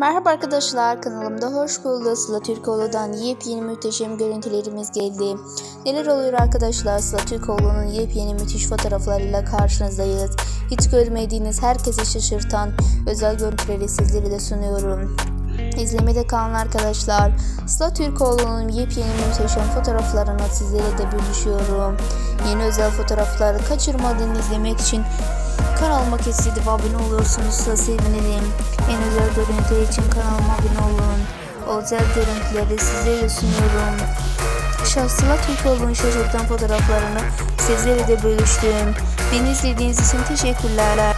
Merhaba arkadaşlar kanalımda hoş bulduk. Sıla Türkoğlu'dan yepyeni muhteşem görüntülerimiz geldi. Neler oluyor arkadaşlar? Sıla Türkoğlu'nun yepyeni müthiş fotoğraflarıyla karşınızdayız. Hiç görmediğiniz herkesi şaşırtan özel görüntüleri sizlere de sunuyorum. İzlemede kalın arkadaşlar. Sıla Türkoğlu'nun yepyeni muhteşem fotoğraflarını sizlere de bölüşüyorum. Yeni özel fotoğrafları kaçırmadan izlemek için kanalıma kesildi ve abone olursunuz da sevinirim. En özel görüntüler için kanalıma abone olun. Özel görüntüleri sizlere sunuyorum. Şahsıla Türkoğlu'nun şaşırtan fotoğraflarını sizlere de bölüştüm. Beni izlediğiniz için teşekkürler.